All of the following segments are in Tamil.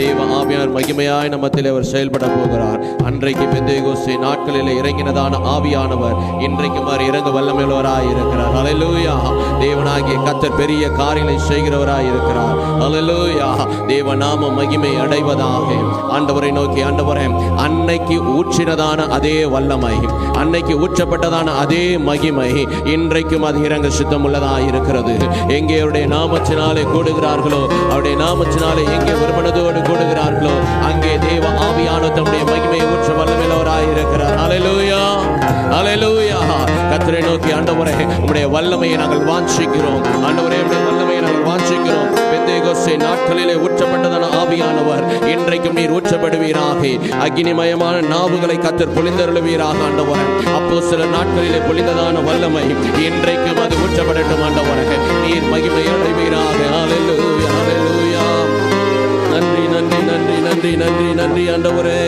தேவ ஆவியார் மகிமையாய் நம்மத்தில் அவர் செயல்பட போகிறார். அன்றைக்கு பெந்தேகோஸ்தே நாட்களில் இறங்கினதான ஆவியானவர் இன்றைக்கு மாதிரி இறங்க வல்லமையுள்ளவராய் இருக்கிறார். அலலூயா தேவனாகிய கத்தர் பெரிய காரியங்களை செய்கிறவராய் இருக்கிறார். அலலூயா தேவ நாம மகிமை அடைவதாக. ஆண்டவரை நோக்கி ஆண்டவரே அன்னைக்கு ஊற்றினதான அதே வல்லமை அன்னைக்கு ஊற்றப்பட்டதான அதே மகிமை இன்றைக்கும் அது இறங்க சித்தம் உள்ளதாக இருக்கிறது. எங்கே அவருடைய நாமச்சினாலே கூடுகிறார்களோ அவருடைய நாமச்சினாலே எங்கே ஒருமனதோடு கூடுகிறார்களோ வல்லமையை நாங்கள் வாஞ்சிக்கிறோம். ஆண்டவரே வல்லமையை நாங்கள் வாஞ்சிக்கிறோம். பெந்தேகோஸ்தே நாட்களிலே ஊற்றப்பட்டதான ஆவியானவர் இன்றைக்கும் நீர் ஊற்றப்படுவீராக. அக்னிமயமான நாவுகளை கத்தர் பொழிந்தருளுவீராக ஆண்டவர். அப்போ சில நாட்களிலே பொழிந்ததான வல்லமை இன்றைக்கும் அது ஊற்றப்படட்டும் ஆண்டவர். நீர் மகிமை அடைவீராக. நன்றி நன்றி நன்றி நன்றி நன்றி நன்றி ஆண்டவரே.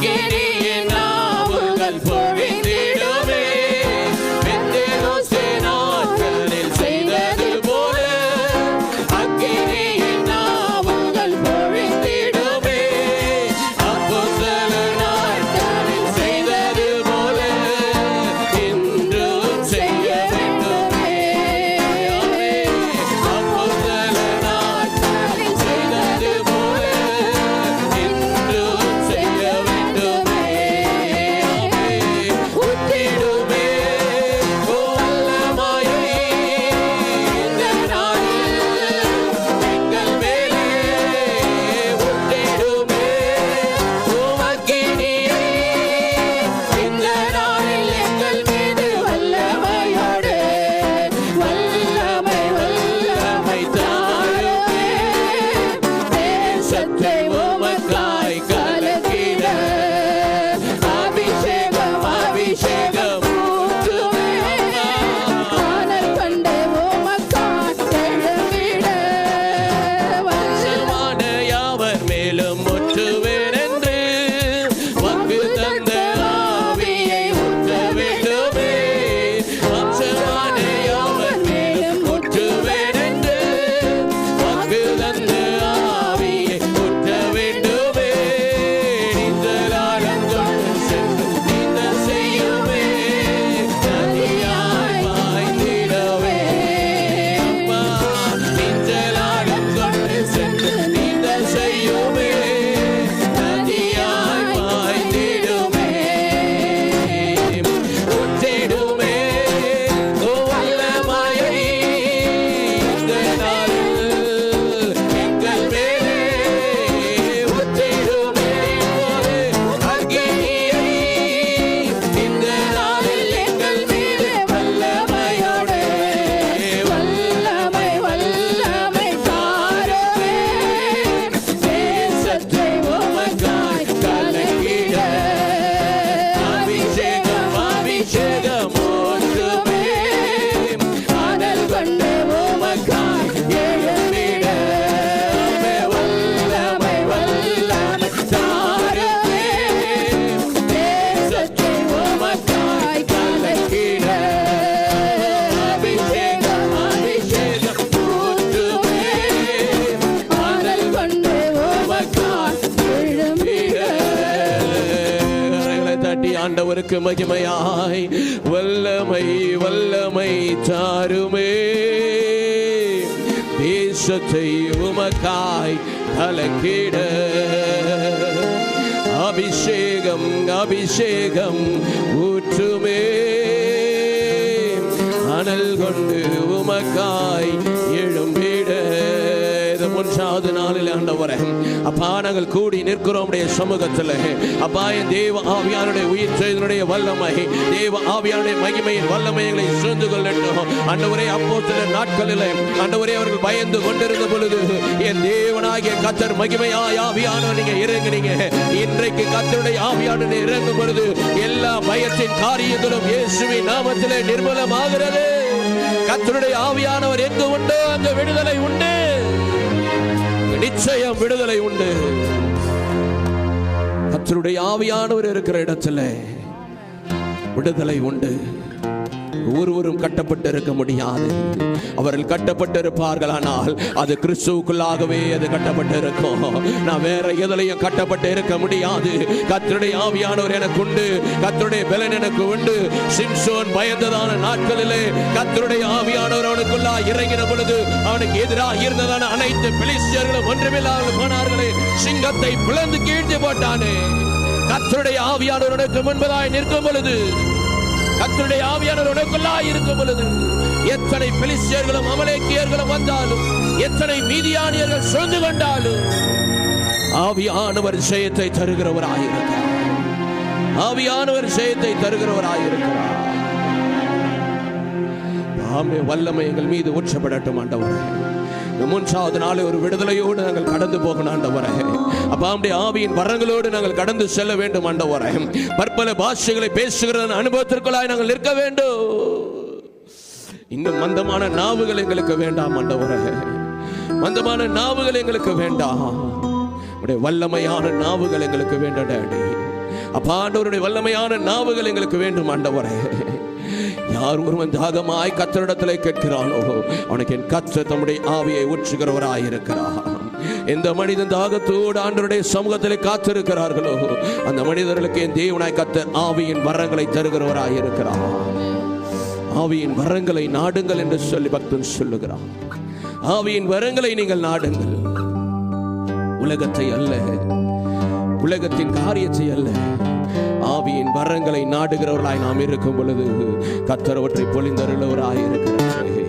கிரியின் நாவுகள் பொழு உமக்கு மகிமையாய். வல்லமை வல்லமை தாருமே. தேசத்தை உமக்காய் கலக்கிட. அபிஷேகம் அபிஷேகம் ஊற்றுமே. அனல் கொண்டு உமக்காய் எழும்பே. மூன்றாவது நாளில் ஆண்டவர அப்பா நாங்கள் கூடி நிற்கிறோம் உடைய சமூகத்தில். அப்பா என் தேவ ஆவியானுடைய உயிர் செய்தனுடைய வல்லமை தேவ ஆவியானுடைய மகிமையின் வல்லமை எங்களை சூழ்ந்து கொள்ளட்டும். அண்டவரே அப்போ சில நாட்களில் அண்டவரே அவர்கள் பயந்து கொண்டிருந்த பொழுது என் தேவனாகிய கத்தர் மகிமையா ஆவியான நீங்க இறங்குனீங்க. இன்றைக்கு கத்தருடைய ஆவியான இறங்கும் பொழுது எல்லா பயத்தின் காரியங்களும் இயேசுவின் நாமத்திலே நிர்மலமாகிறது. கத்தருடைய ஆவியானவர் எங்கு உண்டு அங்கு விடுதலை உண்டு. நிச்சயம் விடுதலை உண்டு. கத்தருடைய ஆவியானவர் இருக்கிற இடத்துல விடுதலை உண்டு. ஒருவரும் கட்டப்பட்டு இருக்க முடியாது. அவர்கள் கட்டப்பட்டிருப்பார்கள் ஆனால் அது கிறிஸ்துவுக்குள்ளாகவே அது கட்டப்பட்டிருக்கும். நான் வேற எதுலையும் கட்டப்பட்டு இருக்க முடியாது. கத்தருடைய ஆவியானவர் எனக்கு உண்டு கத்தருடைய பலன் எனக்கு உண்டு சிம்சோன் பயந்ததான நாட்களிலே கத்தருடைய ஆவியானவர் அவனுக்குள்ளா இறங்கின பொழுது அவனுக்கு எதிராக இருந்ததான அனைத்து பிலிஸ்டியர்களும் ஒன்றுமில்லாமல் போனார்களே. சிங்கத்தை பிளந்து கீழ்த்து போட்டானே. கத்தருடைய ஆவியானவருக்கு முன்பதாய் நிற்கும் பொழுது கத்தருடைய ஆவியானவர் உனக்குள்ளா இருக்கும் பொழுது எத்தனை பெலிசியர்களும் அமலேக்கியர்களும் வந்தாலும் எத்தனை மீதியானியர்கள் சூழ்ந்து கொண்டாலும் ஆவியானவர் ஜெயத்தை தருகிறவராயிருக்கிறார். ஆவியானவர் ஜெயத்தை தருகிறவராயிருக்கிறார். ஆமே வல்லமை எங்கள் மீது ஊற்றப்படட்டும் ஆண்டவரே. மூன்றாவது நாளை ஒரு விடுதலையோடு நாங்கள் கடந்து போகணும் ஆண்டவரே. அப்ப ஆவியின் வரங்களோடு நாங்கள் கடந்து செல்ல வேண்டும் ஆண்டவரே. பற்பல பாஷைகளை பேசுகிற அனுபவத்திற்குள்ளாய் நாங்கள் நிற்க வேண்டும். இன்னும் மந்தமான நாவுகள் எங்களுக்கு வேண்டாம் ஆண்டவரே. மந்தமான நாவுகள் எங்களுக்கு வேண்டாம். உடைய வல்லமையான நாவுகள் எங்களுக்கு வேண்டாம் டேடி. அப்பா ஆண்டவருடைய வல்லமையான நாவுகள் எங்களுக்கு வேண்டும் ஆண்டவரே. யார் ஒருவன் தாகமாய் கத்தரிடத்திலே கேட்கிறானோ அவனுக்கு என் கத்த தம்முடைய ஆவியை ஊற்றுகிறவராய் எந்த மனிதன் தாகத்தோடு ஆண்டருடைய சமூகத்திலே காத்திருக்கிறார்களோ அந்த மனிதர்களுக்கு என் தேவனாய் கத்த ஆவியின் வரங்களை தருகிறவராய் ஆவியின் வரங்களை நாடுங்கள் என்று சொல்லி பக்தன் சொல்லுகிறான் ஆவியின் வரங்களை நீங்கள் நாடுங்கள். உலகத்தை அல்ல உலகத்தின் காரியத்தை அல்ல ஆவியின் வரங்களை நாடுகிறவர்களாய் நாம் இருக்கும் பொழுது கத்தரவற்றை பொழிந்தருளவராய் இருக்கிறாரே.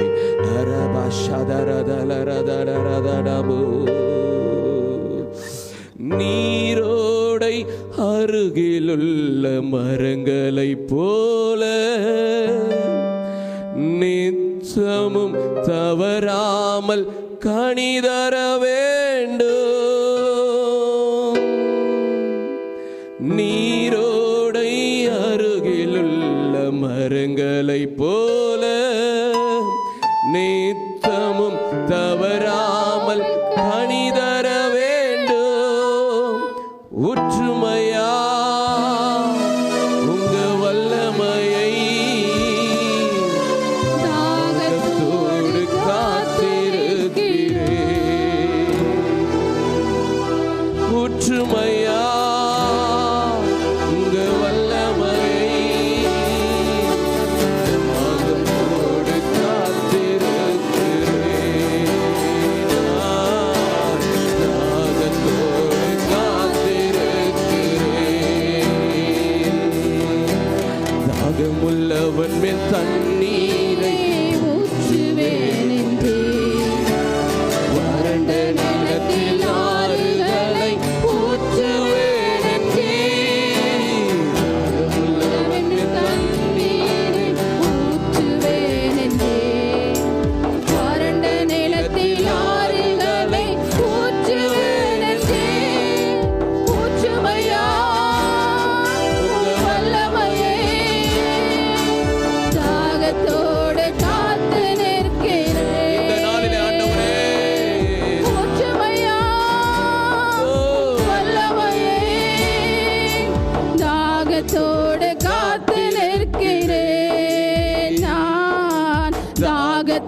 நீரோடை அருகிலுள்ள மரங்களைப் போல நிச்சமும் தவறாமல் கணிதரவே மரங்களை போல நித்தமும் தவறாமல் கணிதர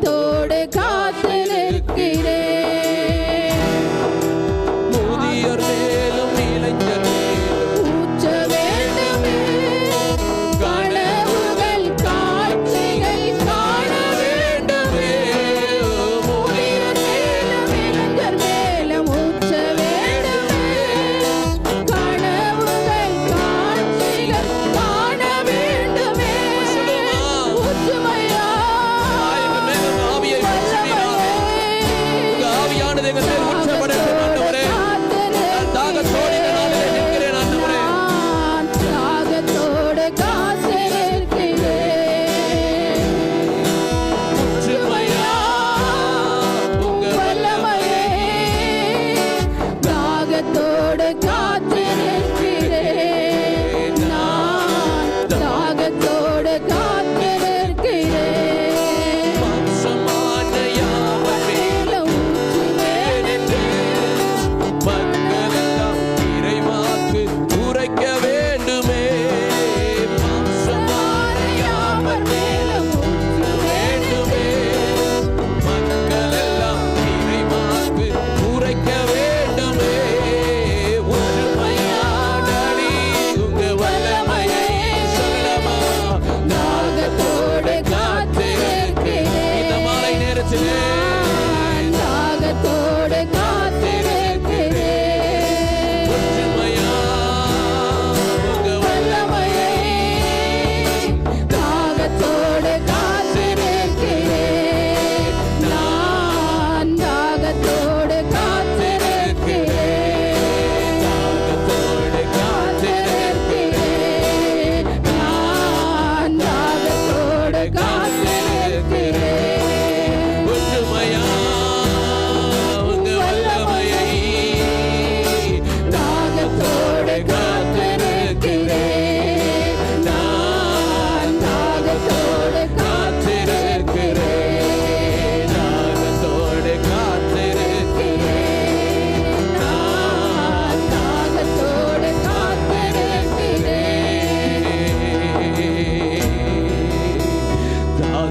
tú.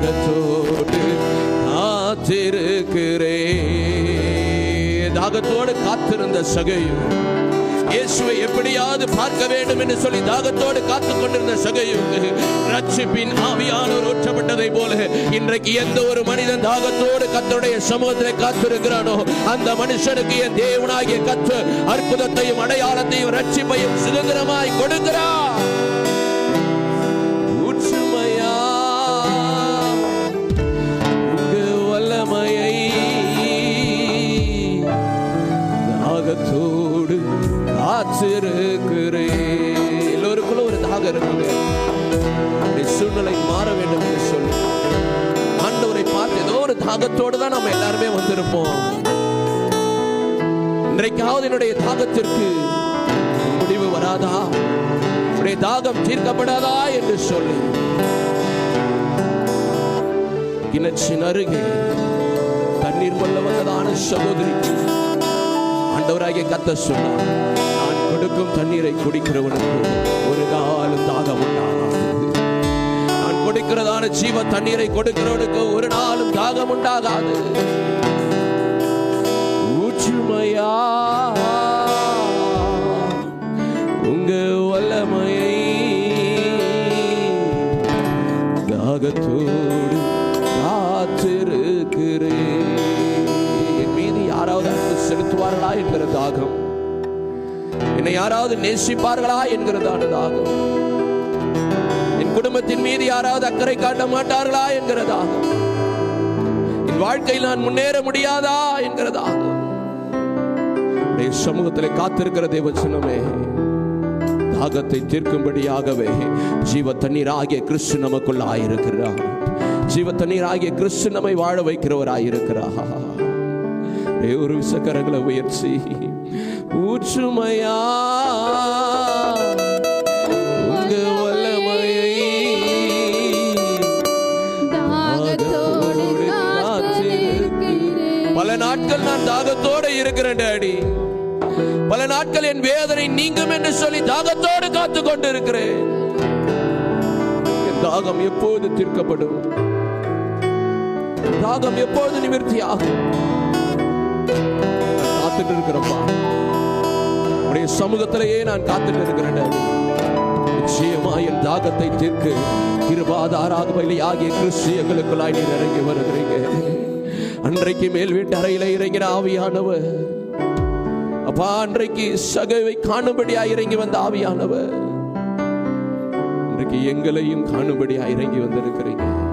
தாகத்தோடு காத்திருக்கிறே தாகத்தோடு காத்திருந்த சகையும் இயேசுவை எப்படியாவது பார்க்க வேண்டும் என்று சொல்லி தாகத்தோடு காத்து கொண்டிருந்த சகையுக்கு ரட்சிப்பின் ஆவியானோர் ஒற்றப்பட்டதை போல இன்றைக்கு எந்த ஒரு மனிதன் தாகத்தோடு கத்தருடைய சமூகத்திலே காத்திருக்கிறானோ அந்த மனுஷனுக்கு என் தேவனாகிய கத்து அற்புதத்தையும் அடையாளத்தையும் ரட்சிப்பையும் சுதந்திரமாய் கொடுக்கிறார். தாகத்தோடு தான் நம்ம எல்லாருமே வந்திருப்போம். இன்றைக்காவது என்னுடைய தாகத்திற்கு முடிவு வராதா? உடைய தாகம் தீர்க்கப்படாதா என்று சொல்லி. கிணற்றின் அருகே தண்ணீர் கொள்ள வந்ததான சகோதரி ஆண்டவராகிய கத்த சொன்னார் நான் கொடுக்கும் தண்ணீரை குடிக்கிறவனுக்கு ஒரு காலம் தாகம் கொடுக்கிறதான ஜீவ தண்ணீரை கொடுக்கிறவனுக்கு ஒரு நாளும் தாகம் உண்டாகாது. ஊற்றுமையா? உங்க வல்லமையை தாகத்தோடு காத்திருக்கிறேன். என் மீது யாராவது அன்பு செலுத்துவார்களா என்கிற தாகம். என்னை யாராவது நேசிப்பார்களா என்கிறதான தாகம். குடும்பத்தின் மீது யாராவது அக்கறை காட்ட மாட்டார்களா என்கிறதாக என் வாழ்க்கையில் நான் முன்னேற முடியாதா என்கிறதாக சமூகத்தில் காத்திருக்கிற தேவ சின்னமே தாகத்தை தீர்க்கும்படியாகவே ஜீவ தண்ணீர் ஆகிய கிறிஸ்து நமக்குள்ள ஆயிருக்கிறார் ஜீவ தண்ணீர் ஆகிய கிறிஸ்து நம்மை வாழ வைக்கிறவராயிருக்கிறார். ஒரு விசக்கரங்களை உயர்ச்சி ஊற்றுமையா நாட்கள் நான் தாகத்தோடு இருக்கிறேன் டாடி. பல நாட்கள் என் வேதனை நீங்கும் என்று சொல்லி தாகத்தோடு காத்து கொண்டு இருக்கிறேன் என் தாகம் எப்போது தீர்க்கப்படும்? தாகம் எப்போது நிவர்த்தியாகும்? நான் காத்துட்டு இருக்கிறப்பா உடைய சமூகத்திலேயே நான் காத்துட்டு இருக்கிறேன் நிச்சயமா என் தாகத்தை தீர்க்கு கிருபாதாராக பலியாகிய கிறிஸ்து எங்களுக்குள்ளாய் நீர் இறங்கி வருகிறீங்க. அன்றைக்கு மேல் வீட்டு அறையில இறங்கிற ஆவியானவர். அப்பா அன்றைக்கு சகவை காணும்படியா இறங்கி வந்த ஆவியானவர். இன்றைக்கு எங்களையும் காணும்படியா இறங்கி வந்திருக்கிறீங்க.